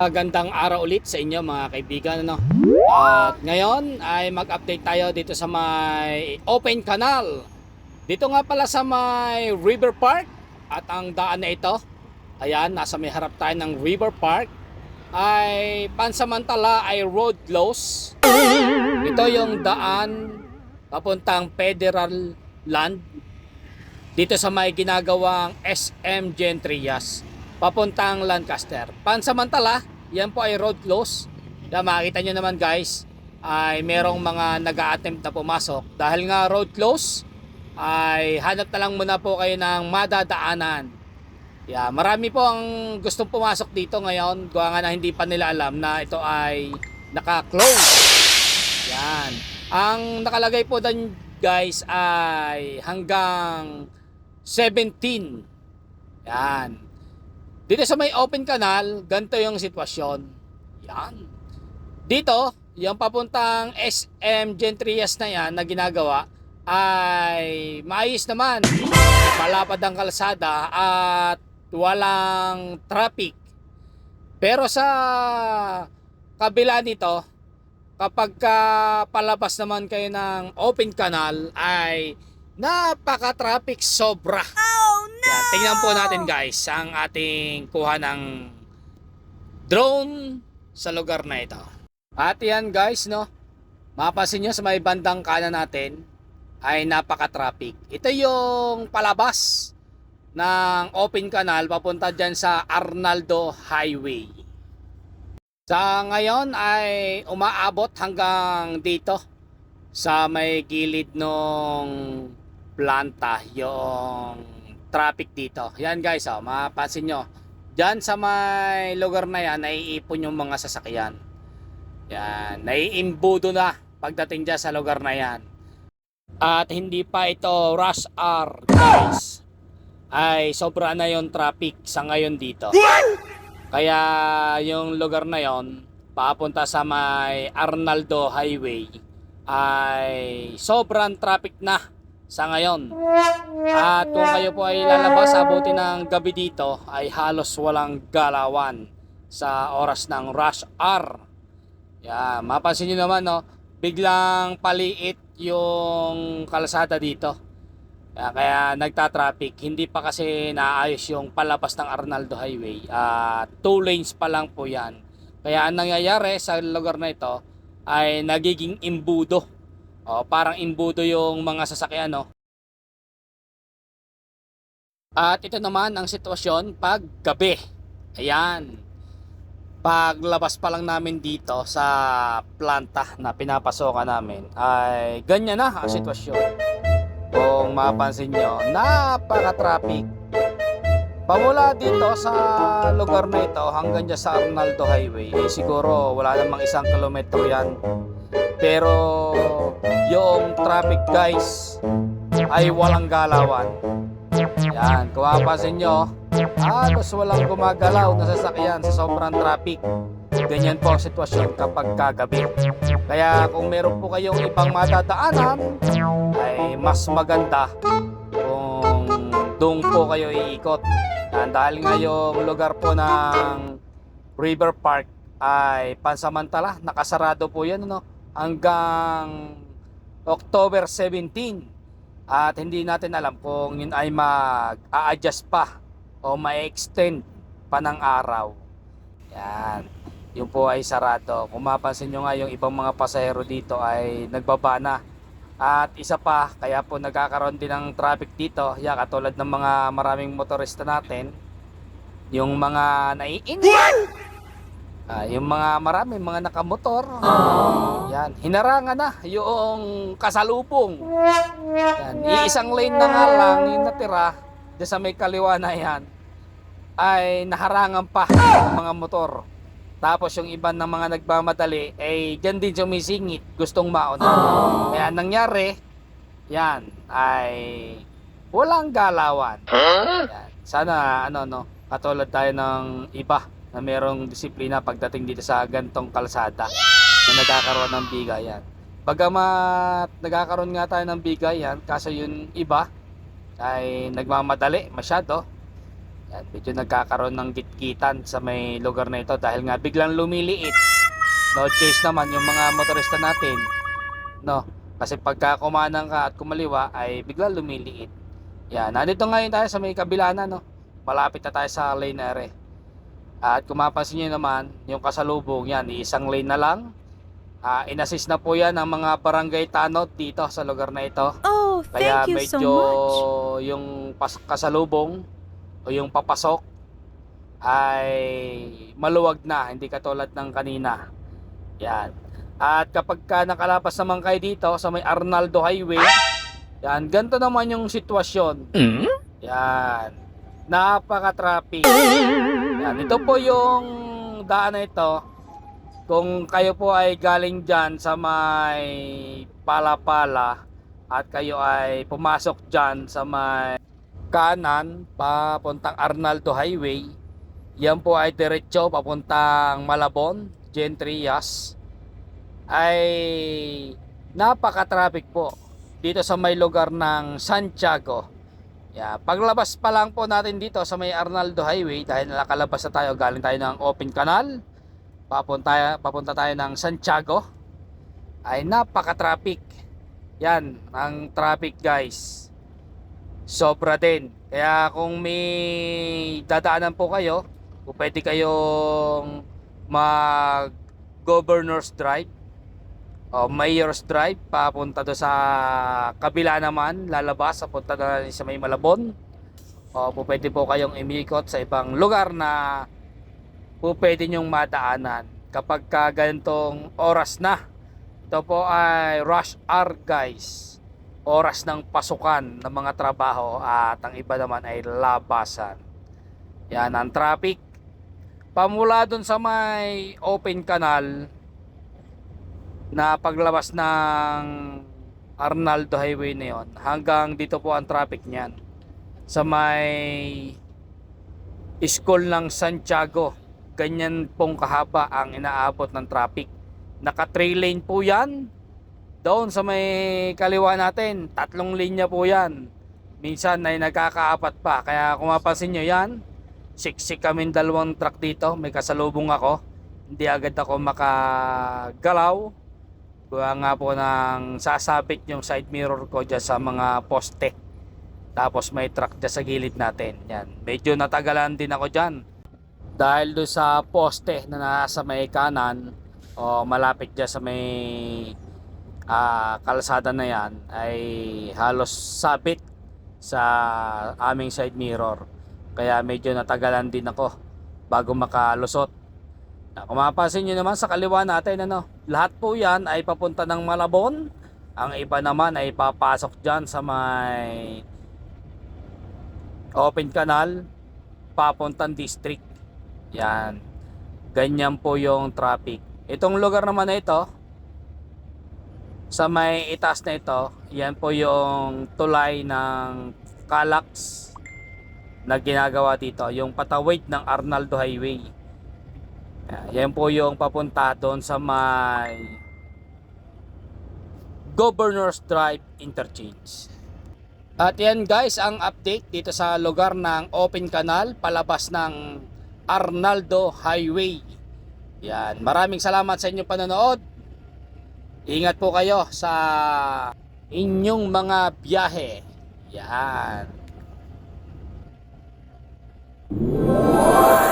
Magandang araw ulit sa inyo mga kaibigan. Ano? At ngayon ay mag-update tayo dito sa may open canal. Dito nga pala sa may River Park at ang daan na ito, ayan, nasa may harap tayo ng River Park, ay pansamantala ay road close. Ito yung daan papuntang federal land dito sa may ginagawang SM Gentrias papuntang Lancaster. Pansamantala, yan po ay road close. Kaya makita nyo naman guys, ay merong mga nag attempt na pumasok. Dahil nga road close, ay hanap na lang muna po kayo ng madadaanan. Yeah, marami po ang gustong pumasok dito ngayon. Gawa nga na hindi pa nila alam na ito ay naka-close. Yan. Ang nakalagay po doon guys ay hanggang 17. Yan. Dito sa may open canal, ganito yung sitwasyon. Yan. Dito, yung papuntang SM Gentrias na yan na ginagawa ay maayos naman. Malapad ang kalsada at walang traffic. Pero sa kabila nito, kapag ka palabas naman kayo ng open canal ay napaka-traffic sobra. Yan, tingnan po natin guys ang ating kuha ng drone sa lugar na ito. At yan guys, no, mapapansin nyo sa may bandang kanan natin ay napaka-traffic. Ito yung palabas ng open canal papunta dyan sa Arnaldo Highway. Sa ngayon ay umaabot hanggang dito sa may gilid nung planta yung traffic dito. Yan guys, oh, mapapansin nyo. Diyan sa may lugar na yan, naiipon yung mga sasakyan. Yan, naiimbudo na pagdating dyan sa lugar na yan. At hindi pa ito rush hour, guys. Ay, sobra na yung traffic sa ngayon dito. Kaya yung lugar na yon papunta sa may Arnaldo Highway ay sobrang traffic na sa ngayon. At kung kayo po ay lalabas abuti ng gabi dito ay halos walang galawan sa oras ng rush hour. Yeah, mapansin nyo naman no, biglang paliit yung kalsada dito. Kaya, kaya nagta-traffic, hindi pa kasi naayos yung palabas ng Arnaldo Highway. Ah, two lanes pa lang po yan. Kaya ang nangyayari sa lugar na ito ay nagiging imbudo. O, parang imbudo yung mga sasakyan, no? At ito naman ang sitwasyon pag gabi. Ayan. Paglabas pa lang namin dito sa planta na pinapasokan namin ay ganyan na ang sitwasyon. Kung mapansin nyo, napaka-traffic. Pamula dito sa lugar na ito hanggang dyan sa Arnaldo Highway, eh, siguro wala namang isang kilometro yan. Pero yung traffic guys ay walang galawan. Yan, kung mapapansin nyo, halos walang gumagalaw na sasakyan sa sobrang traffic. Ganyan po ang sitwasyon kapag kagabi. Kaya kung meron po kayong ibang madadaanan, ay mas maganda kung doon po kayo iikot. Yan, dahil nga yung lugar po ng River Park ay pansamantala, nakasarado po yan ano, hanggang October 17 at hindi natin alam kung yun ay mag-a-adjust pa o ma-extend pa ng araw. Yan. Yun po ay sarado. Kung mapansin nyo nga yung ibang mga pasahero dito ay nagbaba na. At isa pa, kaya po nagkakaroon din ng traffic dito. Ya, katulad ng mga maraming motorista natin. Yung mga naiinit. Ah, yung mga marami, mga nakamotor. Yan, hinarangan na yung kasalubong. Yan, iisang lane na nga lang yung natira dyan sa may kaliwa na yan ay naharangan pa ng mga motor. Tapos yung iba ng mga nagmamadali ay dyan din sumisingit, gustong mauna. Kaya ang nangyari, yan, ay walang galawan. Yan. Sana ano no, katulad tayo ng iba na merong disiplina pagdating dito sa gantong kalsada na nagkakaroon ng bigayan. Bagamat nagkakaroon nga tayo ng bigayan, kaso yung iba ay nagmamadali masyado. Yan, medyo nagkakaroon ng gitgitan sa may lugar na ito dahil nga biglang lumiliit. No choice naman yung mga motorista natin. No, kasi pagka kumanang ka at kumaliwa ay biglang lumiliit. Yan, nandito ngayon tayo sa may kabila na no. Malapit na tayo sa lane ere. At kung mapansin nyo naman, yung kasalubong yan, isang lane na lang. Ah, inassist na po yan ng mga barangay tanod dito sa lugar na ito. Oh, Kaya thank you so medyo much. yung pas- kasalubong o yung papasok ay maluwag na, hindi katulad ng kanina. Yan. At kapag ka nakalapas naman kayo dito sa may Arnaldo Highway, yan, ganito naman yung sitwasyon. Yan. Napaka-traffic. Yan, ito po yung daan na ito. Kung kayo po ay galing dyan sa may Palapala at kayo ay pumasok dyan sa may kanan papuntang Arnaldo Highway, yan po ay diretso papuntang Malabon, Gentrias, ay napaka-traffic po dito sa may lugar ng Santiago. Yeah, paglabas pa lang po natin dito sa may Arnaldo Highway dahil nakakalabas na tayo galing tayo ng Open Canal papunta papunta tayo ng Santiago ay napaka-traffic. Yan, ang traffic guys. Sobra din. Kaya kung may dadaanan po kayo, kung pwede kayong mag Governor's Drive o Mayor's Drive papunta do sa kabila naman lalabas papunta na sa may Malabon. O po pwede po kayong imikot sa ibang lugar na po pwede nyong madaanan. Kapag ka ganitong oras na ito po ay rush hour guys. Oras ng pasukan ng mga trabaho at ang iba naman ay labasan. Yan ang traffic. Pamula dun sa may open canal na paglabas ng Arnaldo Highway na yon hanggang dito po ang traffic niyan. Sa may school ng Santiago ganyan pong kahaba ang inaabot ng traffic. Naka 3 lane po yan. Doon sa may kaliwa natin tatlong linya po yan. Minsan ay nagkakaapat pa. Kaya kung mapansin nyo yan siksik kami dalawang truck dito. May kasalubong ako. Hindi agad ako makagalaw Gawa nga po ng sasabit yung side mirror ko dyan sa mga poste. Tapos may truck dyan sa gilid natin. Yan. Medyo natagalan din ako dyan. Dahil do sa poste na nasa may kanan o malapit dyan sa may ah, kalsada na yan ay halos sabit sa aming side mirror. Kaya medyo natagalan din ako bago makalusot. Kung mapapansin nyo naman sa kaliwa natin, ano, lahat po yan ay papunta ng Malabon. Ang iba naman ay papasok dyan sa may open canal, papuntang district. Yan. Ganyan po yung traffic. Itong lugar naman na ito, sa may itaas na ito, yan po yung tulay ng Calax na ginagawa dito. Yung patawid ng Arnaldo Highway. Yan po yung papunta doon sa may Governor's Drive Interchange. At yan guys ang update dito sa lugar ng Open Canal palabas ng Arnaldo Highway. Yan, maraming salamat sa inyong panonood. Ingat po kayo sa inyong mga biyahe. Yan. Wow!